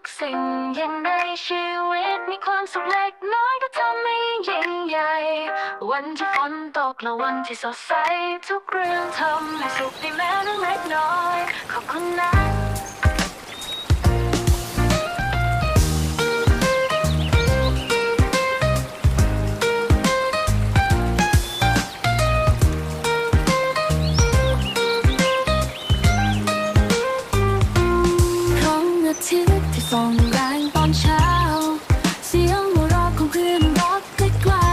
กสิ่งอย่างในชีวิต มีความสุขเล็กน้อยก็ทำให้ยิ่งใหญ่ วันที่ฝนตกและวันที่สดใส ทุกเรื่องทำให้สุขได้แม้เรื่องเล็กน้อย ขอบคุณนะ ที่ส่องแรงตอนเช้า เสียงหัวเราะของเพื่อนรักใกล้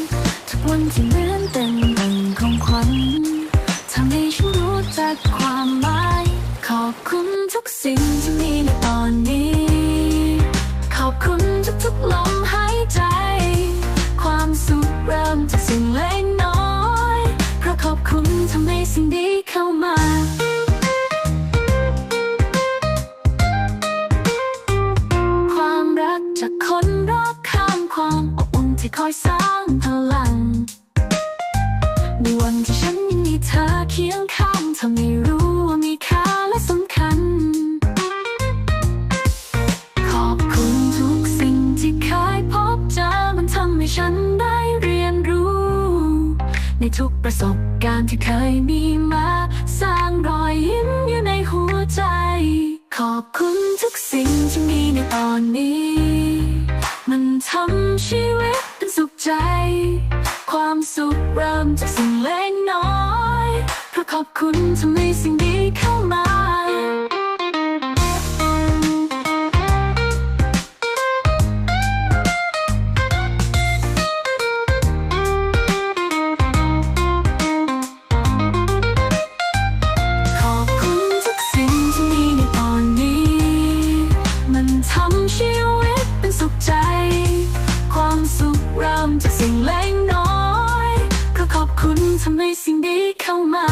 ๆทุกวันที่เหมือนเป็นหนึ่งของขวัญทำให้ฉันรู้จักความหมาย ขอบคุณทุกสิ่งที่มีใน อยสร้างพลังในวันที่ฉันยังมีเธอเคียงข้างเธอไม่รู้ว่ามีค่าและสำคัญ ขอบคุณทุกสิ่งที่เคยพบเจอมันทำให้ฉันได้เรียนรู้ ในทุกประสบการณ์ที่เคยมีมา สร้างรอยยิ้มอยู่ในหัวใจ ขอบคุณทุกสิ่งที่มีในตอนนี้ำจากสิ่งเล็กน้อยเพราะขอบคุณทำให้สิ่งดีเข้ามาทำชีวิตเป็นสุขใจ ความสุขเริ่มจากสิ่งเล็ก ไม่สิ่งดีเข้ามา